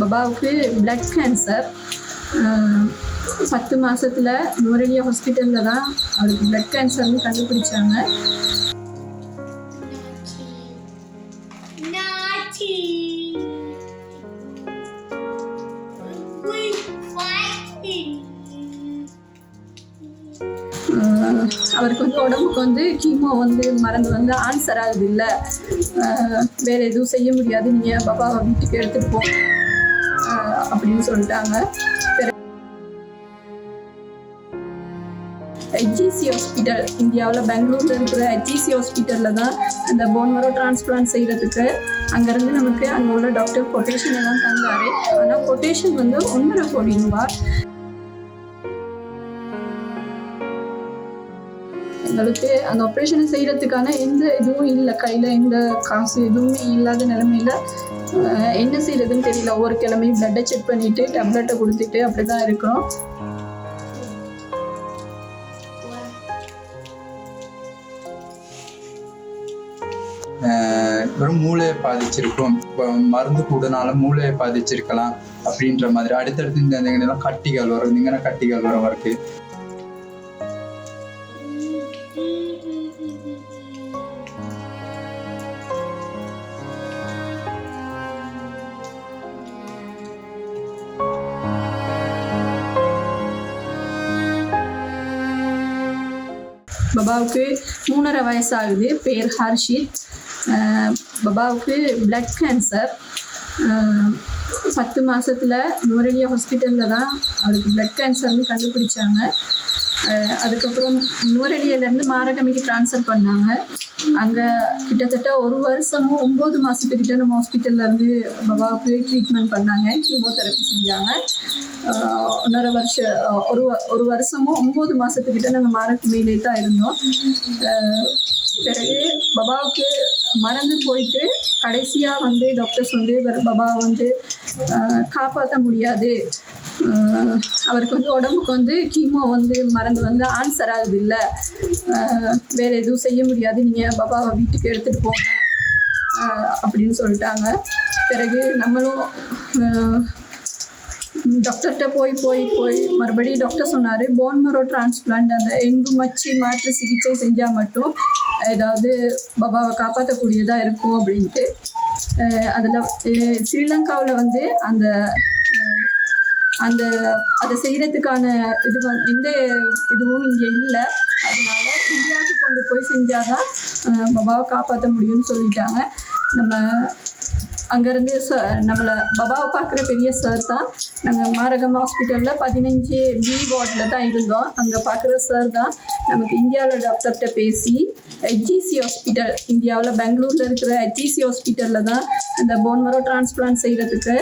பபாவுக்கு blood cancer பத்து மாதத்தில் நுவரெலியா ஹாஸ்பிட்டலில் தான் அவருக்கு பிளட் கேன்சர்னு கண்டுபிடிச்சாங்க. அவருக்கு வந்து உடம்புக்கு வந்து கீமோ வந்து மருந்து வந்து ஆன்சர் ஆகுது இல்லை. வேற எதுவும் செய்ய முடியாது. நீங்கள் பாபாவை வீட்டுக்கு எடுத்துகிட்டு போங்க அப்படின்னு சொல்லிட்டாங்க. ஹெச்ஜிசி ஹாஸ்பிட்டல் இந்தியாவில் பெங்களூரில் இருக்கிற ஹெச்ஜிசி ஹாஸ்பிட்டலில் தான் அந்த போன் மரோ டிரான்ஸ்பிளான்ட் செய்கிறதுக்கு அங்கேருந்து நமக்கு அங்கே உள்ள டாக்டர் கொட்டேஷன் எல்லாம் தந்தார். ஆனால் கொட்டேஷன் வந்து ஒன்றரை கோடி ரூபாய். எங்களுக்கு அந்த ஆப்ரேஷனை செய்கிறதுக்கான எந்த இதுவும் இல்லை. கையில் எந்த காசு எதுவுமே இல்லாத நிலமையில என்ன செய்யறதுன்னு தெரியல. ஒவ்வொரு கிழமையும் பிளட்டை செக் பண்ணிட்டு டேப்லெட்டை கொடுத்துட்டு அப்படி தான் இருக்கிறோம் வெறும் மூளையை பாதிச்சிருக்கும் இப்போ மருந்து கூடனால மூளையை பாதிச்சிருக்கலாம் அப்படின்ற மாதிரி. அடுத்தடுத்து இந்த கட்டிகள் வரும். இங்கே கட்டிகள் வரும் வரைக்கும் பபாவுக்கு மூணரை வயசாகுது. பேர் ஹர்ஷித். பபாவுக்கு பிளட் கேன்சர் பத்து மாதத்தில் நுவரெலியா ஹாஸ்பிட்டலில் தான் அவருக்கு பிளட் கேன்சர்னு கண்டுபிடிச்சாங்க. அதுக்கப்புறம் நுவரெலியிலேருந்து மாரகமிக்கு ட்ரான்ஸ்ஃபர் பண்ணாங்க. அங்கே கிட்டத்தட்ட ஒரு வருஷமும் ஒம்பது மாதத்துக்கிட்ட நம்ம ஹாஸ்பிட்டல்லேருந்து பாபாவுக்கு பபாவுக்கு ட்ரீட்மெண்ட் பண்ணாங்க. கீமோதெரப்பி செஞ்சாங்க. ஒன்றரை வருஷம் ஒரு ஒரு வருஷமும் ஒம்பது மாதத்துக்கிட்ட நாங்கள் மாரகமிலே தான் இருந்தோம். பிறகு பபாவுக்கு மறந்து போயிட்டு கடைசியாக வந்து டாக்டர்ஸ் வந்து பாபா வந்து காப்பாற்ற முடியாது. அவருக்கு வந்து உடம்புக்கு வந்து கீமோ வந்து மருந்து வந்து ஆன்சர் ஆகுது இல்லை வேற எதுவும் செய்ய முடியாது. நீங்கள் பாபாவை வீட்டுக்கு எடுத்துகிட்டு போங்க. அப்படின்னு சொல்லிட்டாங்க. பிறகு நம்மளும் டாக்டர்கிட்ட போய் போய் போய் மறுபடியும் டாக்டர் சொன்னார் போன் மரோ டிரான்ஸ்பிளான்ட் அந்த எங்கு மச்சி மாற்று சிகிச்சை செஞ்சால் மட்டும் ஏதாவது பாபாவை காப்பாற்றக்கூடியதாக இருக்கும் அப்படின்ட்டு. அதில் ஸ்ரீலங்காவில் வந்து அந்த அந்த அதை செய்கிறதுக்கான இது வந்து எந்த இதுவும் இங்கே இல்லை. அதனால இந்தியாவுக்கு கொண்டு போய் செஞ்சாதான் அஹ், பாபாவை காப்பாற்ற முடியும்னு சொல்லிட்டாங்க. நம்ம அங்கேருந்து ச நம்மளை பபாவை பார்க்குற பெரிய சார் தான். நாங்கள் மாரகம் ஹாஸ்பிட்டலில் பதினஞ்சு பி வார்டில் தான் இருந்தோம். அங்கே பார்க்குற சார் தான் நமக்கு இந்தியாவில் டாக்டர்கிட்ட பேசி ஹெச்ஜிசி ஹாஸ்பிட்டல் இந்தியாவில் பெங்களூரில் இருக்கிற ஹெச்ஜிசி ஹாஸ்பிட்டலில் தான் அந்த போன்மரோ டிரான்ஸ்பிளான்ட் செய்கிறதுக்கு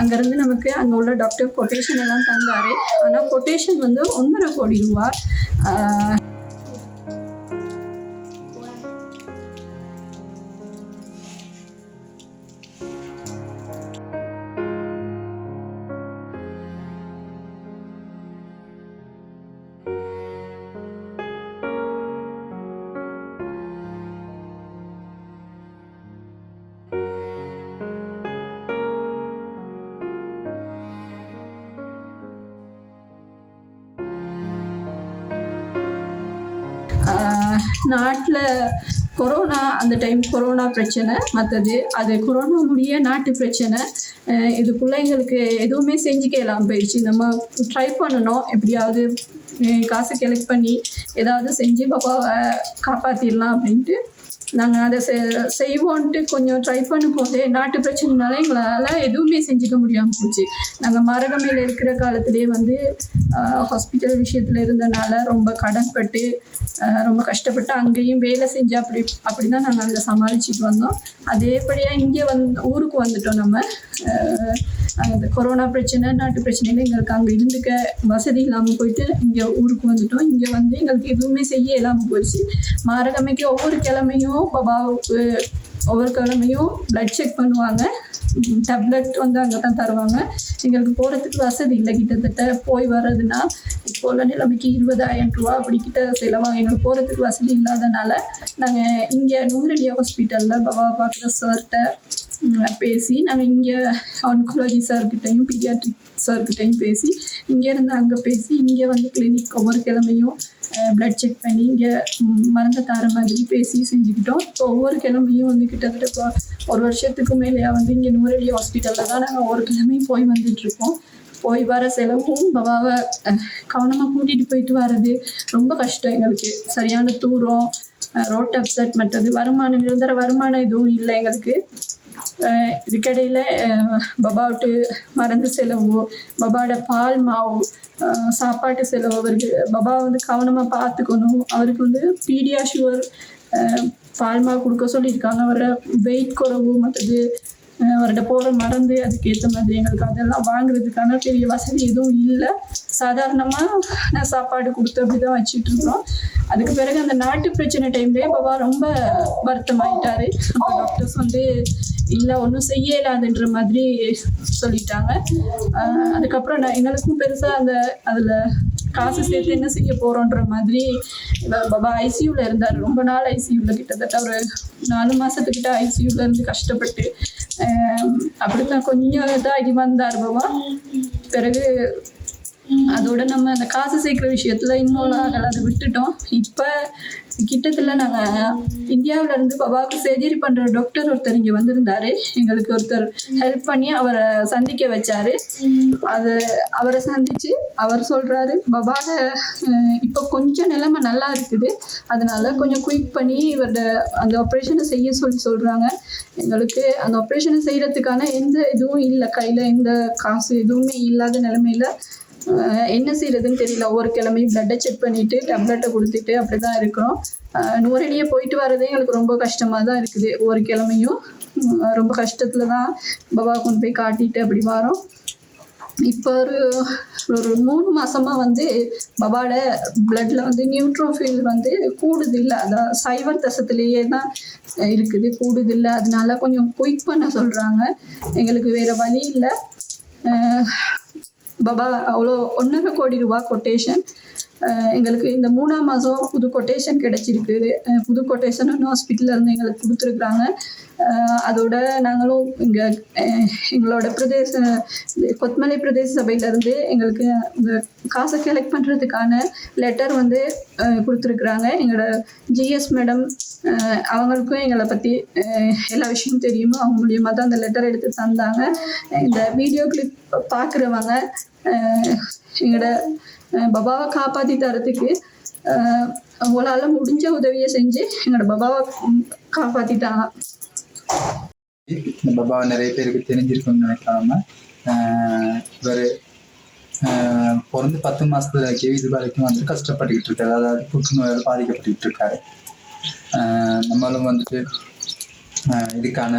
அங்கேருந்து நமக்கு அங்கே உள்ள டாக்டர் கொட்டேஷன் எல்லாம் தந்தார். ஆனால் கொட்டேஷன் வந்து ஒன்றரை கோடி ரூபா நாட்டில் கொரோனா அந்த டைம் கொரோனா பிரச்சனை மற்றது அது கொரோனா முடிய நாட்டு பிரச்சனை இது பிள்ளைங்களுக்கு எதுவுமே செஞ்சுக்கலாம் போயிடுச்சு. நம்ம ட்ரை பண்ணணும். எப்படியாவது காசை காசு கலெக்ட் பண்ணி ஏதாவது செஞ்சு பாப்பாவை காப்பாற்றிடலாம் அப்படின்ட்டு நாங்கள் அதை செ செய்வோன்ட்டு கொஞ்சம் ட்ரை பண்ணும் போதே நாட்டு பிரச்சனைனால எங்களால் எதுவுமே செஞ்சுக்க முடியாமல் போச்சு. நாங்கள் மரகமையில் இருக்கிற காலத்திலே வந்து ஹாஸ்பிட்டல் விஷயத்தில் இருந்தனால ரொம்ப கடன்பட்டு ரொம்ப கஷ்டப்பட்டு அங்கேயும் வேலை செஞ்சு அப்படி அப்படி தான் நாங்கள் அதில் சமாளிச்சுட்டு வந்தோம். அதேபடியாக இங்கே வந்து ஊருக்கு வந்துட்டோம் நம்ம. ஆஹ் அந்த கொரோனா பிரச்சனை நாட்டு பிரச்சனையில எங்களுக்கு அங்கே இருந்துக்க வசதி இல்லாமல் போயிட்டு இங்கே ஊருக்கு வந்துட்டோம். இங்கே வந்து எங்களுக்கு எதுவுமே செய்ய இல்லாமல் போயிடுச்சு. மாரகமைக்கு ஒவ்வொரு கிழமையும் பாபாவுக்கு ஒவ்வொரு கிழமையும் பிளட் செக் பண்ணுவாங்க. டேப்லெட் வந்து அங்கே தான் தருவாங்க. எங்களுக்கு போகிறதுக்கு வசதி இல்லை. கிட்டத்தட்ட போய் வர்றதுன்னா இப்போ உள்ள நிலைமைக்கு இருபதாயிரம் ரூபா அப்படி கிட்ட செலவாங்க எங்களுக்கு போகிறதுக்கு வசதி இல்லாதனால நாங்கள் இங்கே நூலடி ஹாஸ்பிட்டலில் பாபா பார்க்குற சார்கிட்ட பேசி நாங்கள் இங்கே ஆன்கோலஜி சார்கிட்டையும் பீடியாட்ரிக் சார்கிட்டையும் பேசி இங்கேருந்து அங்கே பேசி இங்கே வந்து கிளினிக் ஒவ்வொரு கிழமையும் பிளட் செக் பண்ணி இங்கே மருந்தை தர மாதிரி பேசி செஞ்சுக்கிட்டோம். இப்போ ஒவ்வொரு கிழமையும் வந்து கிட்டத்தட்ட இப்போ ஒரு வருஷத்துக்கு மேலேயா வந்து இங்கே நூறடி ஹாஸ்பிட்டலில் தான் நாங்கள் ஒரு கிழமையும் போய் வந்துட்டுருக்கோம். போய் வர செலவும் பவாவை கவனமாக கூட்டிகிட்டு போயிட்டு வர்றது ரொம்ப கஷ்டம் எங்களுக்கு. சரியான தூரம் ரோட் அப்செட் மற்றது வருமானம் நிரந்தர வருமானம் எதுவும் இல்லை எங்களுக்கு. இதுக்கடையில் பபாவுட்டு மருந்து செலவு பபாவோட பால் மாவு சாப்பாட்டு செலவு அவருக்கு பபா வந்து கவனமாக பார்த்துக்கணும். அவருக்கு வந்து பீடியா ஷுகர் பால் மாவு கொடுக்க சொல்லியிருக்காங்க. அவரோட வெயிட் குறவு மற்றது அஹ் அவர்கிட்ட போகிற மருந்து அதுக்கேற்ற மாதிரி எங்களுக்கு அதெல்லாம் வாங்குறதுக்கான பெரிய வசதி எதுவும் இல்லை. சாதாரணமாக நான் சாப்பாடு கொடுத்து அப்படி தான் வச்சுட்டு இருக்கோம். அதுக்கு பிறகு அந்த நாட்டு பிரச்சனை டைம்லேயே பாபா ரொம்ப வருத்தமாயிட்டாரு. அப்போ டாக்டர்ஸ் வந்து இல்லை ஒன்றும் செய்யலாதுன்ற மாதிரி சொல்லிட்டாங்க. அதுக்கப்புறம் நான் எங்களுக்கும் பெருசாக அந்த அதில் காசு சேர்த்து என்ன செய்ய போகிறோன்ற மாதிரி பாபா ஐசியூவில் இருந்தார். ரொம்ப நாள் ஐசியூவில் கிட்டத்தட்ட ஒரு நாலு மாதத்துக்கிட்ட ஐசியூவில் இருந்து கஷ்டப்பட்டு அப்படித்தான் கொஞ்சம் இதாகி வந்தார் பாபா பிறகு அதோட நம்ம அந்த காசு சேர்க்குற விஷயத்துல இன்னொரு ஆகலை அதை விட்டுட்டோம் இப்போ கிட்டத்தில் நாங்கள் இந்தியாவில் இருந்து பாபாவுக்கு சர்ஜரி பண்ணுற டாக்டர் ஒருத்தர் இங்கே வந்திருந்தாரு. எங்களுக்கு ஒருத்தர் ஹெல்ப் பண்ணி அவரை சந்திக்க வச்சாரு. அது அவரை சந்திச்சு அவர் சொல்கிறாரு பபாவை இப்போ கொஞ்சம் நிலைமை நல்லா இருக்குது. அதனால கொஞ்சம் குயிக் பண்ணி இவரோட அந்த ஆப்ரேஷனை செய்ய சொல்லி சொல்கிறாங்க எங்களுக்கு அந்த ஆப்ரேஷனை செய்கிறதுக்கான எந்த இதுவும் இல்லை. கையில் எந்த காசு எதுவுமே இல்லாத நிலமையில என்ன செய்யறதுன்னு தெரியல. ஒவ்வொரு கிழமையும் பிளட்டை செக் பண்ணிட்டு டேப்லெட்டை கொடுத்துட்டு அப்படிதான் இருக்கிறோம். அஹ் நூறடியே போயிட்டு வரதே எங்களுக்கு ரொம்ப கஷ்டமா தான் இருக்குது. ஒவ்வொரு கிழமையும் ரொம்ப கஷ்டத்துல தான் பாபா கொண்டு போய் காட்டிட்டு அப்படி வரோம். இப்போ ஒரு ஒரு மூணு மாசமா வந்து பாபாவோட பிளட்ல வந்து நியூட்ரோஃபில் வந்து கூடுதில்லை. அதான் சைவர் தசத்திலேயே தான் இருக்குது கூடுதில்லை. அதனால கொஞ்சம் குயிக் பண்ண சொல்றாங்க. எங்களுக்கு வேற வழி இல்லை. பாபா அவ்வளோ ஒன்றரை கோடி ரூபா கொட்டேஷன் எங்களுக்கு இந்த மூணாம் மாதம் புது கொட்டேஷன் கிடைச்சிருக்கு. புது கொட்டேஷன் ஹாஸ்பிட்டலில் இருந்து எங்களுக்கு கொடுத்துருக்குறாங்க. அதோட நாங்களும் இங்கே எங்களோட பிரதேச கொத்மலை பிரதேச சபையிலேருந்து எங்களுக்கு இந்த காசை கலெக்ட் பண்ணுறதுக்கான லெட்டர் வந்து கொடுத்துருக்குறாங்க. எங்களோட ஜிஎஸ் மேடம் அவங்களுக்கும் எங்களை பற்றி எல்லா விஷயமும் தெரியுமோ? அவங்க மூலியமாக தான் அந்த லெட்டர் எடுத்து தந்தாங்க. இந்த வீடியோ கிளிப் பார்க்குறவங்க எங்களோட பபாவை காப்பாற்றி தரத்துக்கு அஹ் அவங்களால முடிஞ்ச உதவியை செஞ்சு எங்களோட பபாவை காப்பாற்றிட்டாங்க காப்பாத்திட்டாங்க. இந்த பாபாவை நிறைய பேருக்கு தெரிஞ்சிருக்கும்னு நினைக்காம இவர் பிறந்து பத்து மாசத்துல கேவி வரைக்கும் வந்து கஷ்டப்பட்டுக்கிட்டு இருக்காரு. அதாவது புற்றுநோயால் பாதிக்கப்பட்டுக்கிட்டு இருக்காரு. ஆஹ் நம்மளும் வந்துட்டு ஆஹ் இதுக்கான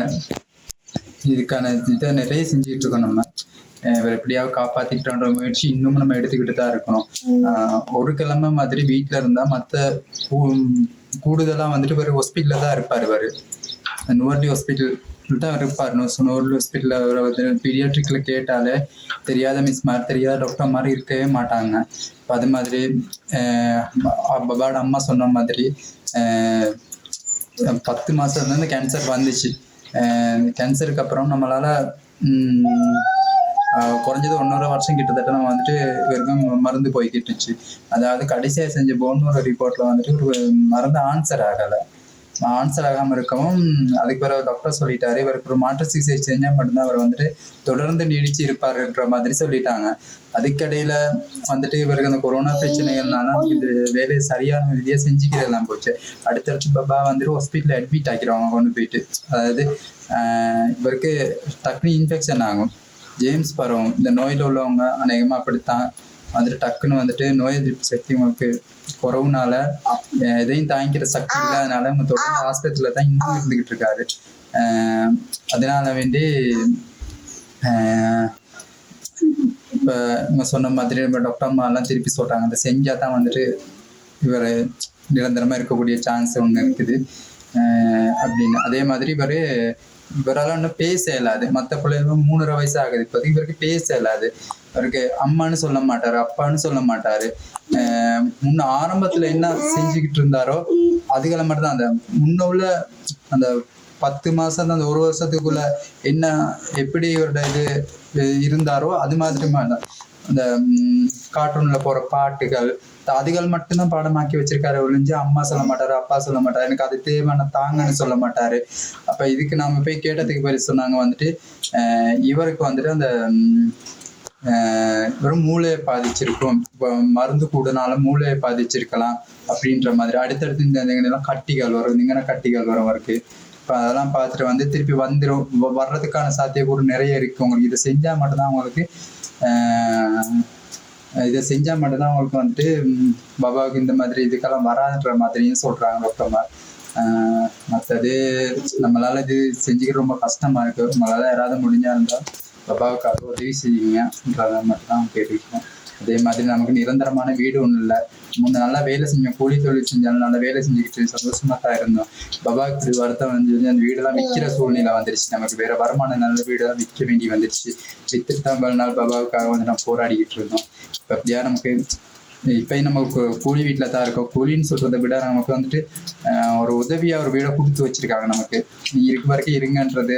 இதுக்கான இதை நிறைய செஞ்சுட்டு இருக்கோம் நம்ம. இவர் எப்படியாவது காப்பாத்திக்கிட்டோன்ற முயற்சி இன்னும் நம்ம எடுத்துக்கிட்டு தான் இருக்கணும். ஆஹ் ஒரு கிழமை மாதிரி வீட்டில் இருந்தால் மற்ற கூடுதலாக வந்துட்டு இவர் ஹாஸ்பிட்டலில் தான் இருப்பார் இவர். நுவர்லி ஹாஸ்பிட்டல் தான் இருப்பார். நுவர்லி ஹாஸ்பிட்டலில் அவரை வந்து பீடியாட்ரிக்கில் கேட்டாலே தெரியாத மிஸ் மாதிரி தெரியாத டாக்டர் மாதிரி இருக்கவே மாட்டாங்க. இப்போ அது மாதிரி பபாட அம்மா சொன்ன மாதிரி பத்து மாதம் கேன்சர் வந்துச்சு. கேன்சருக்கு அப்புறம் நம்மளால் குறைஞ்சது ஒன்றரை வருஷம் கிட்டத்தட்ட நம்ம வந்துட்டு வெறும் மருந்து போய்கிட்டுச்சு அதாவது கடைசியாக செஞ்ச போன்னு ரிப்போர்ட்டில் வந்துட்டு ஒரு மருந்து ஆன்சர் ஆகலை. ஆன்சர் ஆகாமல் இருக்கவும் அதுக்கு பிறகு டாக்டர் சொல்லிட்டாரு. இவருக்கு ஒரு மாற்று சிகிச்சை செஞ்சால் மட்டும்தான் அவர் வந்துட்டு தொடர்ந்து நீடிச்சு இருப்பாருன்ற மாதிரி சொல்லிட்டாங்க. அதுக்கடையில வந்துட்டு இவருக்கு அந்த கொரோனா பிரச்சனைகள்னால இது வேலையை சரியான ரீதியாக செஞ்சுக்கிறதெல்லாம் போச்சு. அடுத்தடுத்து பாபா வந்துட்டு ஹாஸ்பிட்டலில் அட்மிட் ஆக்கிடுவாங்க கொண்டு போயிட்டு. அதாவது இவருக்கு டக்குனு இன்ஃபெக்ஷன் ஆகும். ஜேம்ஸ் பரவும் இந்த நோயில் உள்ளவங்க அநேகமாக அப்படித்தான் வந்துட்டு டக்குன்னு வந்துட்டு நோய் எதிர்ப்பு சக்தி உங்களுக்கு குறவுனால எதையும் தாங்கிக்கிற சக்தி இல்லாதனால அவங்க தொடர்ந்து ஹாஸ்பிட்டலில் தான் இன்னும் இருந்துகிட்டு இருக்காரு. அதனால வேண்டி இப்ப இவங்க சொன்ன மாதிரி நம்ம டாக்டர் அம்மா எல்லாம் திருப்பி சொல்றாங்க. அந்த செஞ்சா தான் வந்துட்டு இவர் நிரந்தரமா இருக்கக்கூடிய சான்ஸ் ஒன்று இருக்குது. அப்படின்னு. அதே மாதிரி இவர் இவரால் ஒன்றும் பேச இயலாது. மற்ற பிள்ளைகளும் மூணரை வயசு ஆகுது இப்போதைக்கு இவருக்கு பேச இயலாது. அவருக்கு அம்மான்னு சொல்ல மாட்டாரு அப்பான்னு சொல்ல மாட்டாரு. ஆஹ் முன்ன ஆரம்பத்துல என்ன செஞ்சுக்கிட்டு இருந்தாரோ அதுகளை மட்டும் தான் அந்த முன்ன உள்ள அந்த பத்து மாசம் அந்த ஒரு வருஷத்துக்குள்ள என்ன எப்படி இவரோட இது இருந்தாரோ அது மாதிரி தான். அந்த கார்ட்டூன்ல போற பாட்டுகள். அதுகள் மட்டும்தான் பாடமாக்கி வச்சிருக்காரு ஒழிஞ்சு அம்மா சொல்ல மாட்டாரு அப்பா சொல்ல மாட்டாரு. எனக்கு அது தேவையான தாங்கன்னு சொல்ல மாட்டாரு. அப்ப இதுக்கு நாம போய் கேட்டதுக்கு பேர் சொன்னாங்க வந்துட்டு இவருக்கு வந்துட்டு அந்த வெறும் மூளையை பாதிச்சிருக்கும். இப்போ மருந்து கூடனால மூளையை பாதிச்சிருக்கலாம் அப்படின்ற மாதிரி. அடுத்தடுத்து இந்த கட்டிகள் வரும். இங்கன்னா கட்டிகள் வரும் அவருக்கு. இப்போ அதெல்லாம் பார்த்துட்டு வந்து திருப்பி வந்துடும் வர்றதுக்கான சாத்தியக்கூறு நிறைய இருக்கு. உங்களுக்கு இதை செஞ்சால் மட்டும்தான் உங்களுக்கு இதை செஞ்சால் மட்டும்தான் உங்களுக்கு வந்துட்டு பாபாவுக்கு இந்த மாதிரி இதுக்கெல்லாம் வராதுன்ற மாதிரியும் சொல்கிறாங்க டாக்டர்மார். மற்றது நம்மளால இது செஞ்சுக்க ரொம்ப கஷ்டமா இருக்கு. உங்களால யாராவது முடிஞ்சா இருந்தால் பாபாவுக்காக உதவி செய்யுங்கன்றத மட்டும் தான் கேட்டுக்கிறோம் அதே மாதிரி நமக்கு நிரந்தரமான வீடு ஒன்றும் இல்லை. முன்ன நல்லா வேலை செஞ்சோம் கூலி தொழில் செஞ்சாலும் நல்லா வேலை செஞ்சுக்கிட்டு சந்தோஷமா தான் இருந்தோம். பாபாவுக்கு இப்படி வருத்தம் வந்து அந்த வீடெல்லாம் விற்கிற சூழ்நிலை வந்துருச்சு. நமக்கு வேற வருமானம் நல்ல வீடெல்லாம் விற்க வேண்டி வந்துருச்சு. வித்துட்டு தான் பல நாள் பாபாவுக்காக வந்து நம்ம போராடிக்கிட்டு இருந்தோம். இப்போ அப்படியா நமக்கு இப்போ நம்ம கூலி வீட்டில் தான் இருக்கோம். கூலின்னு சொல்றதை விட நமக்கு வந்துட்டு ஒரு உதவியாக ஒரு வீடை கொடுத்து வச்சிருக்காங்க நமக்கு. நீ இருக்க வரைக்கும் இருங்கன்றது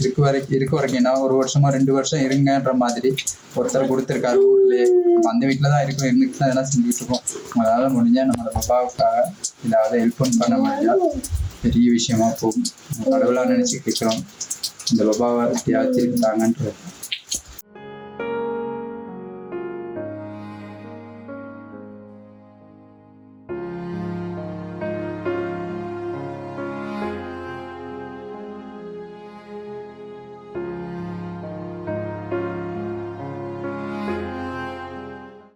இருக்க வரைக்கும் இருக்க வரைக்கும் என்ன ஒரு வருஷமா ரெண்டு வருஷம் இருங்கன்ற மாதிரி ஒருத்தர் கொடுத்துருக்காரு ஊர்லயே. நம்ம அந்த வீட்டில் தான் இருக்கோம் இருந்துட்டு தான் இதெல்லாம் செஞ்சுட்டு இருக்கோம். அதனால முடிஞ்சா நம்மளோட பாப்பாவுக்காக ஏதாவது ஹெல்ப் பண்ண முடிஞ்சா பெரிய விஷயமா போகும். கடவுளா நினைச்சு கேட்கிறோம் இந்த பாபாவை எப்படியாவது திருப்பி தாங்கன்றது